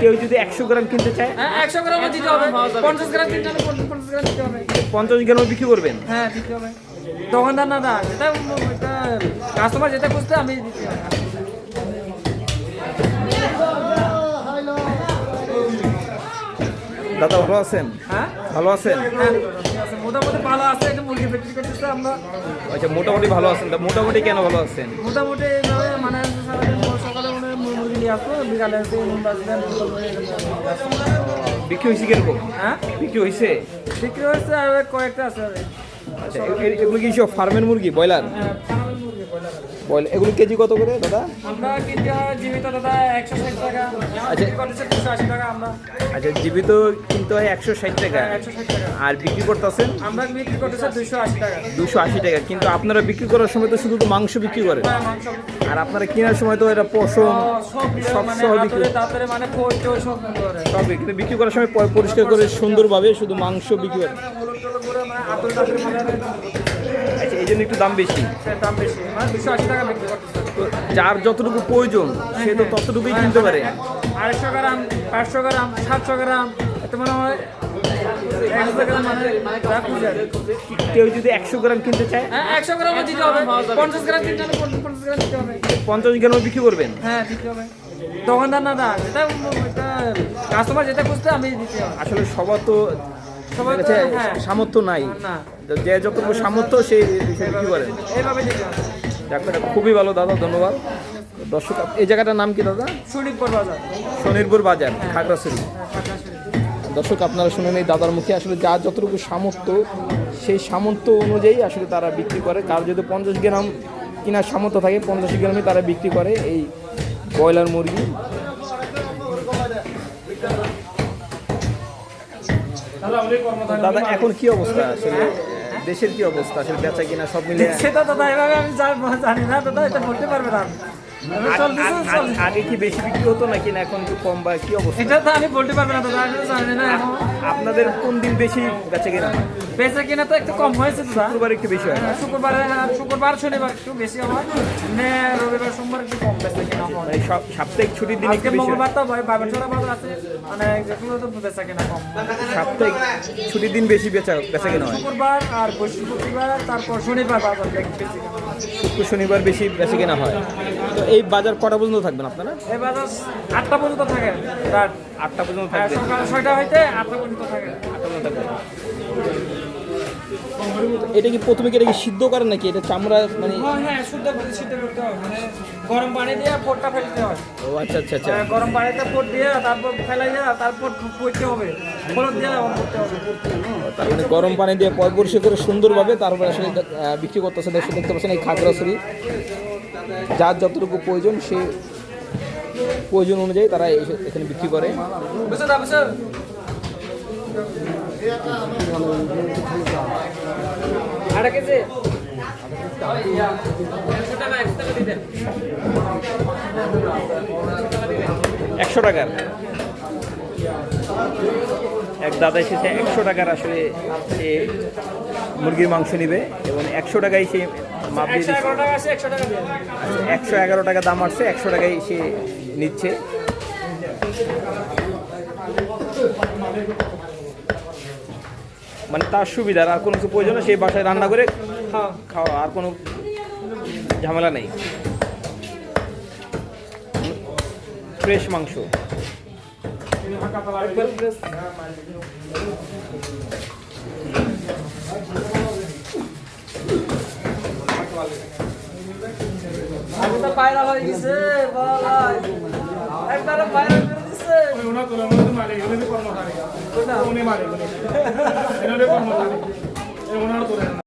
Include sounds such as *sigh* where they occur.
কেউ যদি একশো গ্রাম কিনতে চায় হ্যাঁ একশো গ্রামও দিতে হবে। পঞ্চাশ গ্রাম কিনতে পঞ্চাশ গ্রাম দিতে হবে। পঞ্চাশ গ্রামও বিক্রি করবেন? হ্যাঁ দিতে হবে। দোকানদার না দা যেটা কাস্টমার যেটা খুঁজতে আমি দিতে দাদা ভালো আছেন? হ্যাঁ? ভালো আছেন? হ্যাঁ, মোটামুটি ভালো আছে একটা মুরগি বিক্রি করতেছে আমরা। আচ্ছা মোটামুটি ভালো আছেন। মোটামুটি কেন ভালো আছেন? মোটামুটি হয় আসব বিকালে বিক্রি হয়েছে কীরকম? হ্যাঁ? বিক্রি হয়েছে? বিক্রি হয়েছে আর কয়েকটা আছে। আচ্ছা এগুলো কি সব ফার্মের মুরগি ব্রয়লার? হ্যাঁ। ব্রয়লার এগুলো কেজি কত করে দাদা? আমরা কিনতে হয় জীবিত দাদা একশো ষাট টাকা। আচ্ছা। দুশো আশি টাকা আমরা। আচ্ছা জীবিত কিনতে হয় একশো ষাট টাকা। একশো ষাট টাকা। আর বিক্রি করতেছেন? আমরা বিক্রি করতেছে দুশো আশি টাকা। দুশো আশি টাকা কিন্তু আপনারা বিক্রি করার সময় তো শুধু তো মাংস বিক্রি করেন। হ্যাঁ, আর আপনারা কেনার সময় তো এটা পশম সব মানে সহ বিক্রি। মানে সব বিক্রি করার সময় পরিষ্কার করে সুন্দরভাবে শুধু মাংস বিক্রি করে আচ্ছা এই জন্য একটু দাম বেশি? দাম বেশি। মানে টাকা বিক্রি যার যতটুকু প্রয়োজন সে তো ততটুকুই কিনতে পারে। আড়াইশো গ্রাম পাঁচশো গ্রাম সাতশো গ্রাম এতে মনে হয় গ্রাম মানে। কেউ যদি একশো গ্রাম কিনতে চায়? হ্যাঁ একশো গ্রামও দিতে হবে। পঞ্চাশ গ্রাম কিনতে হলে পঞ্চাশ গ্রাম দিতে হবে। পঞ্চাশ বিক্রি করবেন? হ্যাঁ দিতে হবে। দোকানদার না দা যেটা কাস্টমার যেটা খুঁজতে আমি দিতে হবে। আসলে সবার তো কাছে হ্যাঁ। সামর্থ্য নাই। যে যতটুকু সামর্থ্য সে বিক্রি করে। যাক এটা খুবই ভালো দাদা ধন্যবাদ। দর্শক এই জায়গাটার নাম কি দাদা? সুনিপুর বাজার। শনিরপুর বাজার খাগড়াছড়ি। হ্যাঁ দর্শক আপনারা শুনেন এই দাদার মুখে আসলে যার যতটুকু সামর্থ্য সেই সামর্থ্য অনুযায়ী আসলে তারা বিক্রি করে। কারও যদি পঞ্চাশ গ্রাম কেনার সামর্থ্য থাকে পঞ্চাশ গ্রামে তারা বিক্রি করে এই ব্রয়লার মুরগি। দাদা এখন কি অবস্থা? আসলে দেশের কি অবস্থা? আসলে বেচা কিনা সব মিলে সেটা দাদা এভাবে আমি জান- না দাদা এটা বলতে পারবে না। আগে- কি বেশি বিক্রি হতো নাকি না এখন একটু কম বা কি অবস্থা? এটা তো আমি বলতে পারব না দাদা জানি না আপনাদের কোন দিন বেশি বেচা কিনা হয়? বেচা কিনা তো একটু কম হয়েছে দাদা শুক্রবার একটু বেশি হয়। হ্যাঁ, শুক্রবার হ্যাঁ, শুক্রবার শনিবার একটু বেশি হয়। মানে রবিবার সোমবার একটু কম বেচা কিনা হয়। সব সাপ্তাহিক ছুটির দিন একটু বেশি মঙ্গলবার তো ভাই বাবার ছড়া বাজার আছে মানে যেগুলো তো বেচা কিনা কম। সাপ্তাহিক ছুটির দিন বেশি বেচা বেচা কিনা হয়। শুক্রবার আর বৃহস্পতিবার তারপর শনিবার বাজার বেশি শুক্র শনিবার বেশি বেচা কেনা হয়। তো এই বাজার কটা পর্যন্ত থাকবেন আপনারা? এই বাজার আটটা পর্যন্ত থাকে রাত। আটটা পর্যন্ত হ্যাঁ, থাকবেন সকাল ছয়টা হইতে আটটা পর্যন্ত থাকে। আটটা পর্যন্ত থাকবেন এটা কি প্রথমে কি এটা কি সিদ্ধ করেন নাকি? এটা চামড়া মানে হ্যাঁ হ্যাঁ শুদ্ধ করে সিদ্ধ করতে হয় মানে গরম পানি দিয়ে পোটটা ফেলতে হয়। ও আচ্ছা আচ্ছা আচ্ছা। হ্যাঁ, গরম পানিতে পোট দিয়ে তারপর ফেলাইয়া তারপর করতে হবে। হলুদ দিয়ে করতে হবে। তার মানে গরম পানি দিয়ে পরিষ্কার করে সুন্দরভাবে তারপরে আসলে বিক্রি করতেছে। দেখতে দেখতে পাচ্ছেন এই খাগড়াছড়ি। যার যতটুকু প্রয়োজন সে প্রয়োজন অনুযায়ী তারা এখানে বিক্রি করে। কেজি? একশো টাকার। এক দাদা এসেছে একশো টাকার আসলে সে মুরগির মাংস নিবে এবং একশো টাকায় সে মাপ দিয়ে একশো এগারো টাকা দাম আসছে একশো টাকায় সে নিচ্ছে। মানে তার সুবিধার আর কোনো কিছু প্রয়োজন সেই বাসায় রান্না করে হ্যাঁ। খাওয়া আর কোনো ঝামেলা নেই। ফ্রেশ মাংস। একবার ਉਹਨਾਂ ਕੋਲ ਉਹਨਾਂ ਦੇ ਮਾਰੇ ਉਹਨੇ ਵੀ ਪਰਮਾ ਖਾਣੇ ਉਹਨੇ ਮਾਰੇ *laughs* ਇਹਨਾਂ ਦੇ ਪਰਮਾ ਖਾਣੇ ਇਹ ਉਹਨਾਂ ਤੋਂ ਰਹਿਣਾ